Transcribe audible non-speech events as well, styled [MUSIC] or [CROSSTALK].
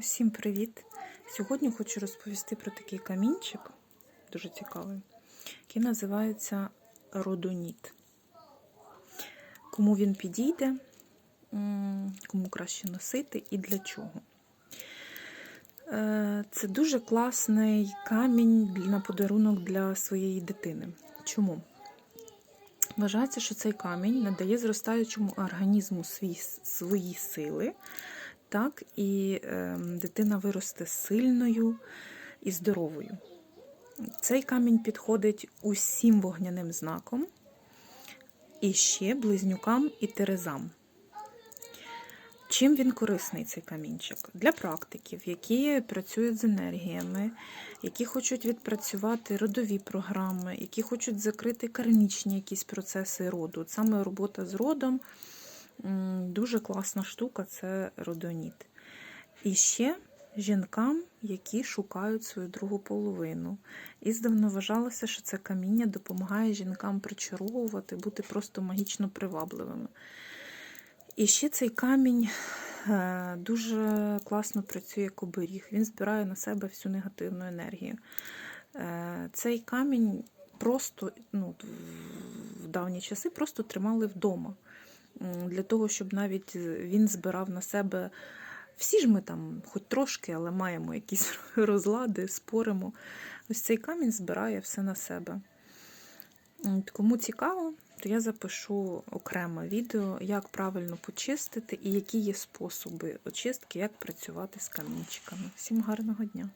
Всім привіт! Сьогодні хочу розповісти про такий камінчик, дуже цікавий, який називається родоніт. Кому він підійде, кому краще носити і для чого. Е, Це дуже класний камінь на подарунок для своєї дитини. Чому? Вважається, що цей камінь надає зростаючому організму свій, свої сили, так і е, дитина виросте сильною і здоровою. Цей камінь підходить усім вогняним знаком, і ще близнюкам і терезам. Чим він корисний, цей камінчик? Для практиків, які працюють з енергіями, які хочуть відпрацювати родові програми, які хочуть закрити кармічні якісь процеси роду. От Саме робота з родом дуже класна штука це родоніт. І ще жінкам, які шукають свою другу половину. І здавна вважалося, що це каміння допомагає жінкам причаровувати, бути просто магічно привабливими. І ще цей камінь е, дуже класно працює як оберіг. Він збирає на себе всю негативну енергію. Е, Цей камінь просто ну, в давні часи просто тримали вдома. Для того, щоб навіть він збирав на себе. Всі ж ми там, хоч трошки, але маємо якісь [LAUGHS] розлади, споримо. Ось цей камінь збирає все на себе. Кому цікаво, то я запишу окреме відео, як правильно почистити і які є способи очистки, як працювати з камінчиками. Всім гарного дня!